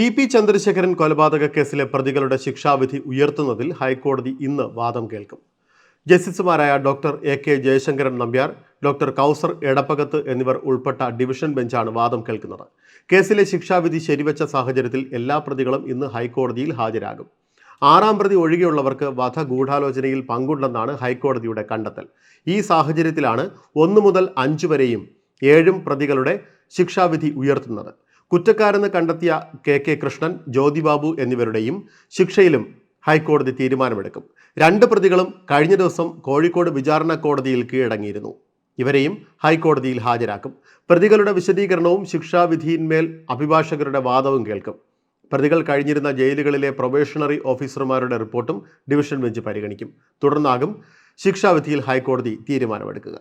T P Chandrasekharan കൊലപാതക കേസിലെ പ്രതികളുടെ ശിക്ഷാവിധി ഉയർത്തുന്നതിൽ ഹൈക്കോടതി ഇന്ന് വാദം കേൾക്കും. ജസ്റ്റിസുമാരായ doctor A K Jayasankaran Nambiar doctor Kauser Edappagath എന്നിവർ ഉൾപ്പെട്ട ഡിവിഷൻ ബെഞ്ചാണ് വാദം കേൾക്കുന്നത്. കേസിലെ ശിക്ഷാവിധി ശരിവച്ച സാഹചര്യത്തിൽ എല്ലാ പ്രതികളും ഇന്ന് ഹൈക്കോടതിയിൽ ഹാജരാകും. ആറാം പ്രതി ഒഴികെയുള്ളവർക്ക് വധഗൂഢാലോചനയിൽ പങ്കുണ്ടെന്നാണ് ഹൈക്കോടതിയുടെ കണ്ടെത്തൽ. ഈ സാഹചര്യത്തിലാണ് ഒന്നു മുതൽ അഞ്ചു വരെയും ഏഴും പ്രതികളുടെ ശിക്ഷാവിധി ഉയർത്തുന്നത്. കുറ്റക്കാരെന്ന് കണ്ടെത്തിയ കെ കെ കൃഷ്ണൻ ജ്യോതിബാബു എന്നിവരുടെയും ശിക്ഷയിലും ഹൈക്കോടതി തീരുമാനമെടുക്കും. രണ്ട് പ്രതികളും കഴിഞ്ഞ ദിവസം കോഴിക്കോട് വിചാരണ കോടതിയിൽ കീഴടങ്ങിയിരുന്നു. ഇവരെയും ഹൈക്കോടതിയിൽ ഹാജരാക്കും. പ്രതികളുടെ വിശദീകരണവും ശിക്ഷാവിധിയിന്മേൽ അഭിഭാഷകരുടെ വാദവും കേൾക്കും. പ്രതികൾ കഴിഞ്ഞിരുന്ന ജയിലുകളിലെ പ്രൊബേഷണറി ഓഫീസർമാരുടെ റിപ്പോർട്ടും ഡിവിഷൻ ബെഞ്ച് പരിഗണിക്കും. തുടർന്നാകും ശിക്ഷാവിധിയിൽ ഹൈക്കോടതി തീരുമാനമെടുക്കുക.